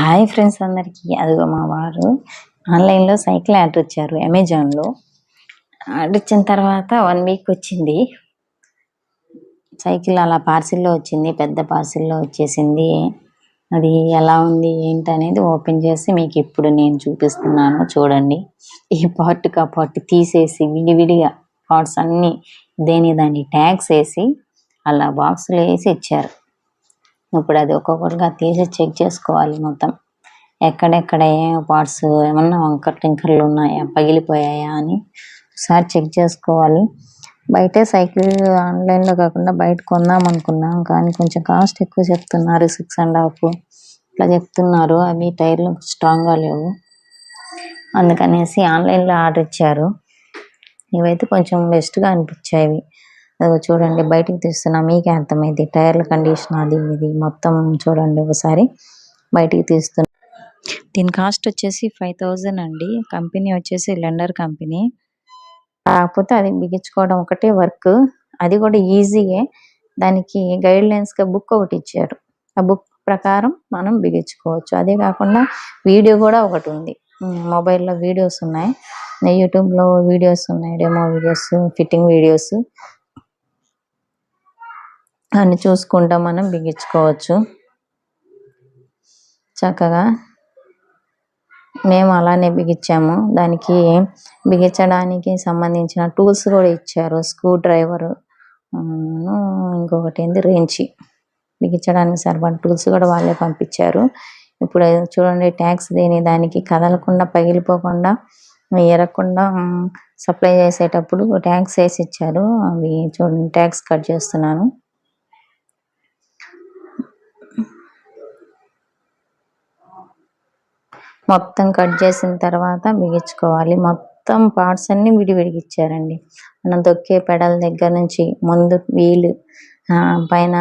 Hi friends అందరికీ. అదిగో మా వారు ఆన్లైన్లో సైకిల్ ఆర్డర్ ఇచ్చారు అమెజాన్లో. ఆర్డర్ ఇచ్చిన తర్వాత వన్ వీక్ వచ్చింది. సైకిల్ అలా పార్సిల్లో వచ్చింది పెద్ద పార్సిల్లో వచ్చేసింది. అది ఎలా ఉంది ఏంటి అనేది ఓపెన్ చేసి మీకు ఇప్పుడు నేను చూపిస్తున్నాను. చూడండి. ఈ పార్ట్కి ఆ పార్ట్ తీసేసి విడివిడిగా పార్ట్స్ అన్ని దేని దాన్ని ట్యాగ్స్ వేసి అలా బాక్సులు వేసి ఇచ్చారు. ఇప్పుడు అది ఒక్కొక్కటిగా తీసి చెక్ చేసుకోవాలి మొత్తం. ఎక్కడెక్కడ ఏ పార్ట్స్ ఏమన్నా వంక టింకర్లు ఉన్నాయా పగిలిపోయాయా అని ఒకసారి చెక్ చేసుకోవాలి. బయటే సైకిల్ ఆన్లైన్లో కాకుండా బయట కొందాం అనుకున్నాం కానీ కొంచెం కాస్ట్ ఎక్కువ చెప్తున్నారు సిక్స్ అండ్ హాఫ్ ఇట్లా చెప్తున్నారు. అవి టైర్లు స్ట్రాంగ్గా లేవు. అందుకనేసి ఆన్లైన్లో ఆర్డర్ ఇచ్చారు. ఇవైతే కొంచెం బెస్ట్గా అనిపించాయి. చూడండి బయటికి తీస్తున్నా. మీకే అర్థమైంది టైర్ల కండిషన్ అది ఇది. మొత్తం చూడండి ఒకసారి. బయటికి తీస్తున్నా దీని కాస్ట్ వచ్చేసి ఫైవ్ థౌజండ్ అండి. కంపెనీ వచ్చేసి లెండర్ కంపెనీ. కాకపోతే అది బిగించుకోవడం ఒకటే వర్క్. అది కూడా ఈజీయే. దానికి గైడ్ లైన్స్గా బుక్ ఒకటి ఇచ్చారు. ఆ బుక్ ప్రకారం మనం బిగించుకోవచ్చు. అదే కాకుండా వీడియో కూడా ఒకటి ఉంది. మొబైల్లో వీడియోస్ ఉన్నాయి. యూట్యూబ్లో వీడియోస్ ఉన్నాయి డెమో వీడియోస్ ఫిట్టింగ్ వీడియోస్. అన్ని చూసుకుంటా మనం బిగించుకోవచ్చు. చక్కగా మేము అలానే బిగించాము. దానికి బిగించడానికి సంబంధించిన టూల్స్ కూడా ఇచ్చారు. స్క్రూ డ్రైవరు ఇంకొకటి ఏంది రేంచి. బిగించడానికి సరిపడ టూల్స్ కూడా వాళ్ళే పంపించారు. ఇప్పుడు చూడండి ట్యాక్స్ దేని దానికి కదలకుండా పగిలిపోకుండా ఎరకుండా సప్లై చేసేటప్పుడు ట్యాక్స్ వేసి ఇచ్చారు. అవి చూడండి ట్యాక్స్ కట్ చేస్తున్నాను. మొత్తం కట్ చేసిన తర్వాత బిగించుకోవాలి. మొత్తం పార్ట్స్ అన్ని విడివిడిగా ఇచ్చారండి మనం తొక్కే పెడల దగ్గర నుంచి ముందు వీలు పైన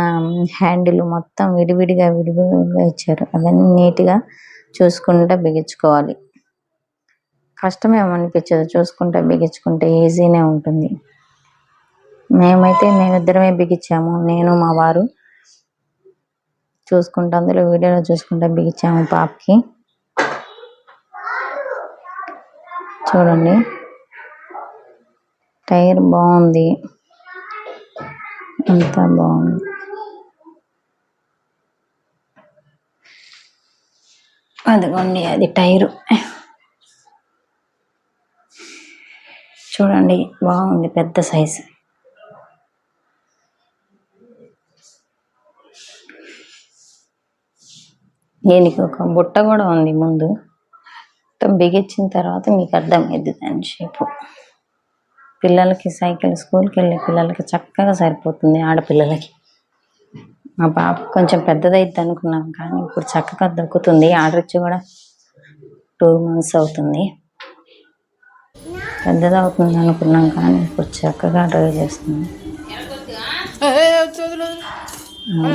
హ్యాండిల్ మొత్తం విడివిడిగా విడివిడిగా ఇచ్చారు. అవన్నీ నీట్గా చూసుకుంటూ బిగించుకోవాలి. కష్టమేమనిపించదు చూసుకుంటే బిగించుకుంటే ఈజీనే ఉంటుంది. మేమైతే మేమిద్దరమే బిగించాము. నేను మా వారు చూసుకుంటా అందులో వీడియోలో చూసుకుంటా బిగించాము పాపకి. చూడండి. టైర్ బాగుంది. అంతా బాగుంది. అదిగోండి అది టైరు. చూడండి బాగుంది పెద్ద సైజు. దీనికి ఒక బుట్ట కూడా ఉంది ముందు. మొత్తం బిగించిన తర్వాత మీకు అర్థమైంది దాని షేపు పిల్లలకి సైకిల్ స్కూల్కి వెళ్ళే పిల్లలకి చక్కగా సరిపోతుంది ఆడపిల్లలకి. మా పాప కొంచెం పెద్దదైద్ది అనుకున్నాం కానీ ఇప్పుడు చక్కగా దొక్కుతుంది ఆర్డర్ ఇచ్చి కూడా టూ మంత్స్ అవుతుంది. పెద్దది అవుతుంది అనుకున్నాం కానీ ఇప్పుడు చక్కగా డ్రైవ్ చేస్తుంది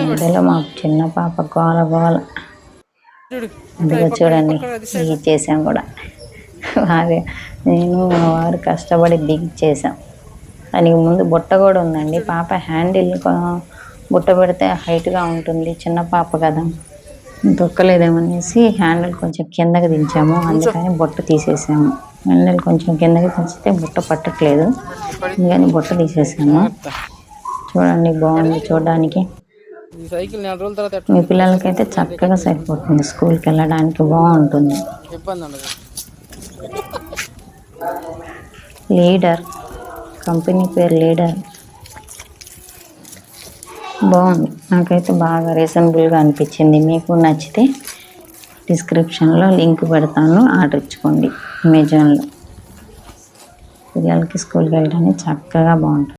మధ్యలో మా చిన్న పాప గోల గోల. అందులో చూడండి చేసాం కూడా. అదే నేను మా వారు కష్టపడి బిగిచ్చేసాం దానికి ముందు బుట్ట కూడా ఉందండి. పాప హ్యాండిల్ బుట్ట పెడితే హైట్గా ఉంటుంది. చిన్న పాప కదా. తొక్కలేదేమనేసి హ్యాండిల్ కొంచెం కిందకి దించాము. అందుకని బుట్ట తీసేసాము. హ్యాండిల్ కొంచెం కిందకి దించితే బుట్ట పట్టట్లేదు. అందుకని బుట్ట తీసేసాము. చూడండి బాగుంది చూడడానికి. సైకిల్ నెల రోజుల తర్వాత మీ పిల్లలకైతే చక్కగా సరిపోతుంది. స్కూల్కి వెళ్ళడానికి బాగుంటుంది. ఇబ్బంది ఉండదు. లీడర్. కంపెనీ పేరు లీడర్. బాగుంది. నాకైతే బాగా రీజనబుల్గా అనిపించింది. మీకు నచ్చితే డిస్క్రిప్షన్లో లింక్ పెడతాను. ఆర్డర్ ఇచ్చుకోండి. అమెజాన్లో. పిల్లలకి స్కూల్కి వెళ్ళడానికి చక్కగా బాగుంటుంది.